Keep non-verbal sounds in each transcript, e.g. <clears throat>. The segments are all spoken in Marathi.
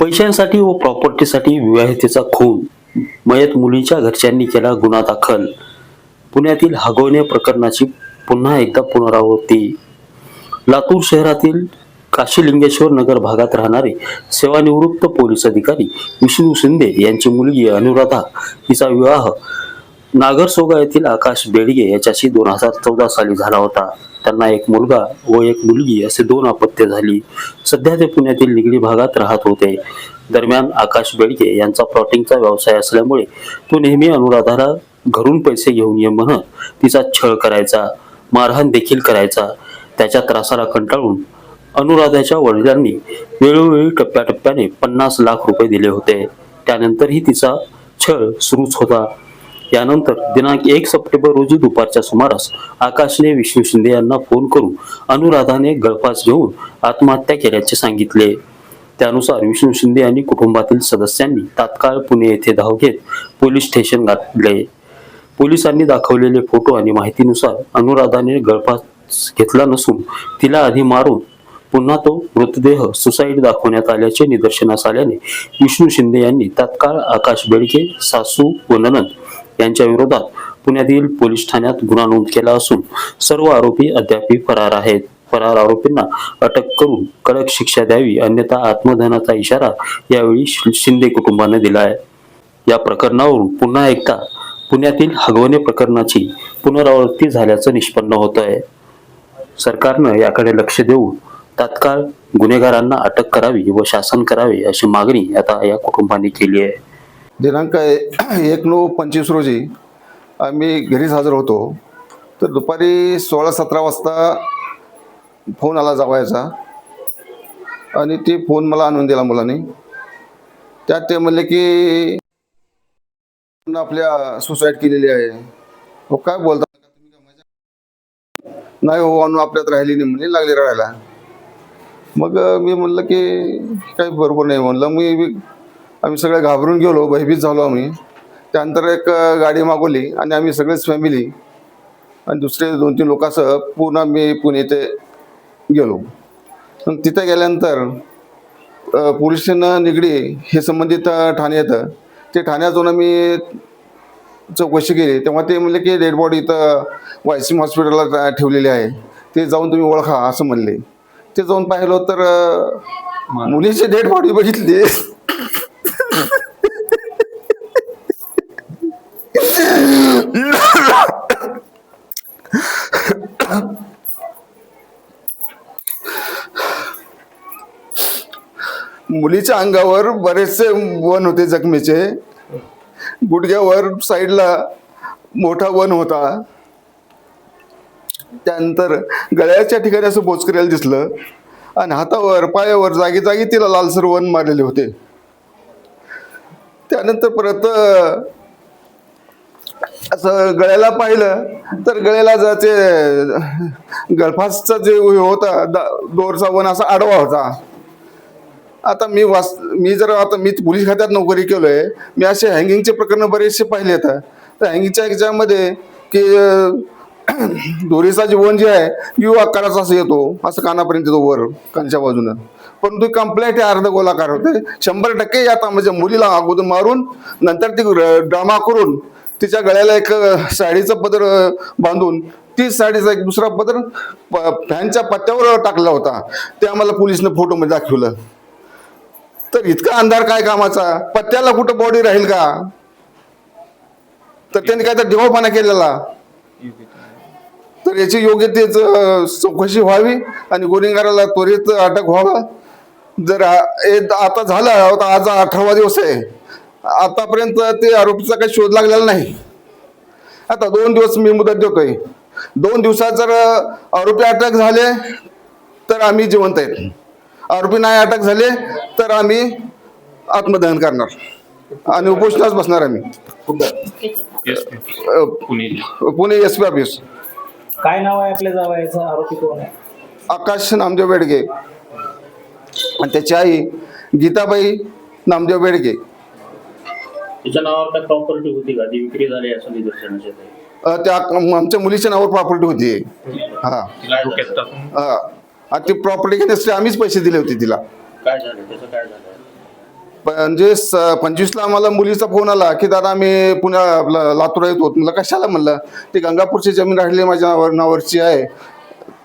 पैशांसाठी व प्रॉपर्टीसाठी विवाहितेचा खून. मयत मुलीच्या घरच्यांनी केला गुन्हा दाखल. पुण्यातील हगवणे प्रकरणाची पुन्हा एकदा पुनरावृत्ती. लातूर शहरातील काशीलिंगेश्वर नगर भागात राहणारे सेवानिवृत्त पोलीस अधिकारी विष्णू शिंदे यांची मुलगी अनुराधा हिचा विवाह नागरसोगा येथील आकाश बेडगे याच्याशी दोन हजार चौदा साली झाला होता. त्यांना एक मुलगा व एक मुलगी असे दोन अपत्य झाली. सध्या ते पुण्यातील निगडी भागात राहत होते. दरम्यान आकाश बेडगे यांचा प्लॉटिंगचा व्यवसाय असल्यामुळे तो नेहमी अनुराधाला घरून पैसे घेऊन ये म्हणत तिचा छळ करायचा मारहाण देखील करायचा त्याच्या त्रासाला कंटाळून अनुराधाच्या वडिलांनी वेळोवेळी टप्प्याटप्प्याने पन्नास लाख रुपये दिले होते. त्यानंतरही तिचा छळ सुरूच होता. यानंतर दिनांक एक सप्टेंबर रोजी दुपारच्या सुमारास आकाशने विष्णू शिंदे यांना फोन करून अनुराधाने गळफास घेऊन आत्महत्या केल्याचे सांगितले. त्यानुसार विष्णू शिंदे आणि कुटुंबातील सदस्यांनी तात्काळ पुणे येथे धाव घेत पोलीस स्टेशन गाठले. पोलिसांनी दाखवलेले फोटो आणि माहितीनुसार अनुराधाने गळफास घेतला नसून तिला आधी मारून पुन्हा तो मृतदेह सुसाईड दाखवण्यात आल्याचे निदर्शनास आल्याने विष्णू शिंदे यांनी तात्काळ आकाश बेडके सासू व ननंद यांच्या विरोधात पुण्यातील पोलीस ठाण्यात गुन्हा नोंद केला असून सर्व आरोपी अद्याप फरार आहेत. फरार आरोपींना अटक करून कडक शिक्षा द्यावी अन्यथा आत्मधनाचा इशारा यावेळी शि- शिंदे कुटुंबाने दिला आहे. या प्रकरणावरून पुन्हा एकदा पुण्यातील हगवणे प्रकरणाची पुनरावृत्ती झाल्याचं निष्पन्न होत आहे सरकारनं याकडे लक्ष देऊन तात्काळ गुन्हेगारांना अटक करावी व शासन करावे अशी मागणी आता या कुटुंबाने केली आहे. दिनांक <clears throat> एक नऊ पंचवीस रोजी आम्ही घरीच हजर होतो. तर दुपारी सोळा सतरा वाजता फोन आला जावायचा. आणि ते फोन मला आणून दिला मुलाने. त्यात ते म्हणले की आपल्या सुसाईड केलेली आहे. हो काय बोलता? नाही हो अनु आपल्यात राहिली नाही म्हणे लागली राहायला मग मी म्हणलं की काही बरोबर नाही म्हणलं. मी- आम्ही सगळे घाबरून गेलो भयभीत झालो आम्ही. त्यानंतर एक गाडी मागवली आणि आम्ही सगळेच फॅमिली आणि दुसरे दोन तीन लोकांसह पुन्हा मी पुणे येथे गेलो. मग तिथे गेल्यानंतर पोलीस स्टेशन निगडी हे संबंधित ठाणे येतं. ते ठाण्यात जाऊन आम्ही चौकशी केली. तेव्हा ते म्हणले की डेड बॉडी इथं वायसिम हॉस्पिटलला ठेवलेली आहे. ते जाऊन तुम्ही ओळखा असं म्हणले. ते जाऊन पाहिलं तर मुलीची डेड बॉडी बघितली. मुलीच्या अंगावर बरेचसे वन होते जखमेचे. गुडघ्यावर साईडला मोठा वन होता. त्यानंतर गळ्याच्या ठिकाणी असं बोचकऱ्याला दिसलं आणि हातावर पायावर जागी जागी तिला लालसर वन मारलेले होते. त्यानंतर परत असं गळ्याला पाहिलं तर गळ्याला जर गळफासचा जे होता दा- दोरचा वन असा आडवा होता. आता मी वास मी जर आता मी पोलीस खात्यात नोकरी केलोय मी असे हँगिंगचे प्रकरण बरेचसे पाहिले आहेत. तर हँगिंगच्या ह्याच्यामध्ये की <clears throat> दोरीचा जीवन जे आहे यू आकाराचा असं येतो असं कानापर्यंत येतो वर कानच्या बाजूनं. परंतु कंप्लेंट हे अर्ध गोलाकार होते. शंभर टक्के आता म्हणजे मुलीला अगोदर मारून नंतर ती ड्रामा करून तिच्या गळ्याला एक साडीचं पदर बांधून ती साडीचा एक दुसरा पदर प- फॅनच्या पत्त्यावर टाकला होता. ते आम्हाला पोलिसनं फोटोमध्ये दाखवलं. तर इतका अंधार काय कामाचा? पत्त्याला कुठं बॉडी राहील का? तर त्यांनी काय तर दिवाळपणा केलेला. तर याची योग्य तेच चौकशी व्हावी आणि गुन्हेगाराला त्वरित अटक व्हावा. जर आता झालं आता आज अठरावा दिवस आहे. आतापर्यंत ते आरोपीचा काही शोध लागलेला नाही. आता दोन दिवस मी मुदत देतोय. दोन दिवसात जर आरोपी अटक झाले तर आम्ही जिवंत आहेत. आरोपी नाही अटक झाले तर आम्ही आत्मदहन करणार. आणि उपोषणास बसणार आम्ही. अ, पुणे. एस पी ऑफिस काय नाव आहे आपल्या जावयाचं? आरोपी कोण आहे? आकाश नामदेव बेडगे. आणि त्याची आई गीताबाई नामदेव बेडगे. तिच्या नावावर काय प्रॉपर्टी होती का? ती विक्री झाली असं निदर्शनास येत आहे अ, त्या आमच्या मुलीच्या नावावर प्रॉपर्टी होती. हा. हा. आणि ती प्रॉपर्टी घेण्यासाठी आम्हीच पैसे दिले होते तिला. काय झालं? त्याचं काय झालं? म्हणजे स- पंचवीसला आम्हाला मुलीचा फोन आला की दादा आम्ही पुण्या आपलं लातूर येत. होत म्हणलं कशाला? म्हणलं ती गंगापूरची जमीन राहिली माझ्या नावावर नावावरची आहे.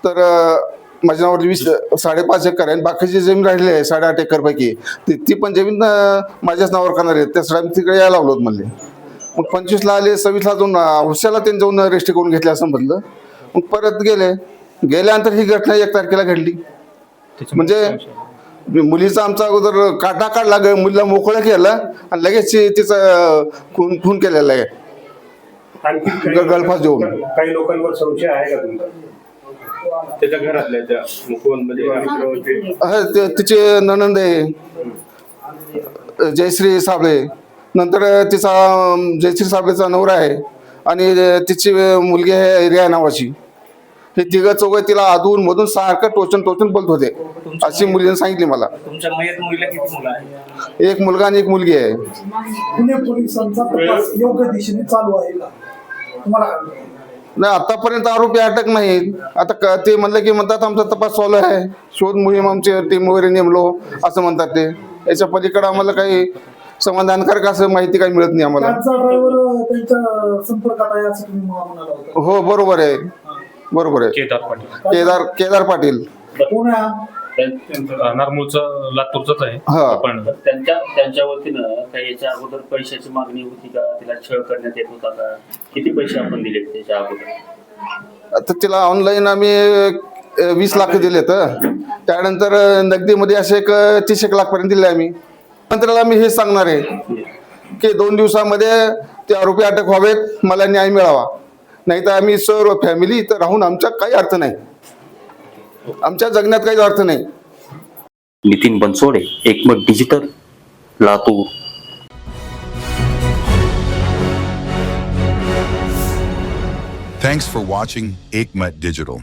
तर अं, माझ्या नावावर वीस साडेपाच एकर आहे आणि बाकीची जमीन राहिली आहे साडेआठ एकर पैकी ती ती पण जमीन अं, माझ्याच नावावर करणार आहे. त्यासाठी आम्ही तिकडे यायला लागलो होतो म्हणले. मग पंचवीसला आले सव्वीसला जाऊन हुशाला त्यांनी जाऊन रजिस्ट्री करून घेतले असं म्हणलं. मग परत गेले. गेल्यानंतर ही घटना एक तारखेला घडली. म्हणजे मुलीचा आमचा अगोदर काटा काढला मुलीला मोकळं केलं आणि लगेच तिचं खून खून केलेलं आहे. गळफास देऊन. काही लोकांवर संशय आहे का तुमचा? त्याच्या घरातल्या त्या. हा, ते- तिचे ननंद आहे. जयश्री साबळे. नंतर तिचा जयश्री साबळेचा नवरा आहे. आणि तिची मुलगी आहे रिया नावाची. हे तिघं चौघं तिला अधून मधून सारखं टोचन टोचन बोलत होते. अशी मुलीने सांगितली मला. तुमच्या मयत मुलीला किती मुलं आहे एक मुलगा आणि एक मुलगी आहे. पुणे पोलिसांचा तपास योग्य दिशेने चालू आहे का? तुम्हाला काय वाटतं? नाही आतापर्यंत आरोपी अटक नाही. आता क- ते म्हणलं की म्हणतात आमचा तपास चालू आहे. शोध मोहीम आमची टीम वगैरे नेमलो असं म्हणतात ते. याच्या पलीकडे आम्हाला काही समाधानकारक असं माहिती काही मिळत नाही आम्हाला. त्यांचा ड्रायव्हर त्यांच्या संपर्कात आहे असं तुम्ही मला म्हणाला होता. हो बरोबर आहे. बरोबर आहे. केदार पाटील. केदार केदार पाटील. आहे? नारमूळचं लातूरचंच आहे. हा. पण त्यांच्या त्यांच्या वतीनं काही याच्या अगोदर पैशाची मागणी होती का? तिला छळ करण्यात येत होता का? किती पैसे आपण दिले त्याच्या अगोदर? आता तिला ऑनलाईन आम्ही अ, वीस लाख दिले तर त्यानंतर अ, नगदीमध्ये असे एक अ, तीस एक लाख पर्यंत दिले आम्ही. नंतर आम्ही हे सांगणार आहे की दोन दिवसामध्ये ते आरोपी अटक व्हावेत मला न्याय मिळावा. नाही तर आम्ही सर्व फॅमिली इथं राहून आमच्या काही अर्थ नाही. आमच्या जगण्यात काही अर्थ नाही. Nitin Bansode Ekmat digital Latur. Thanks for watching Aikmat Digital.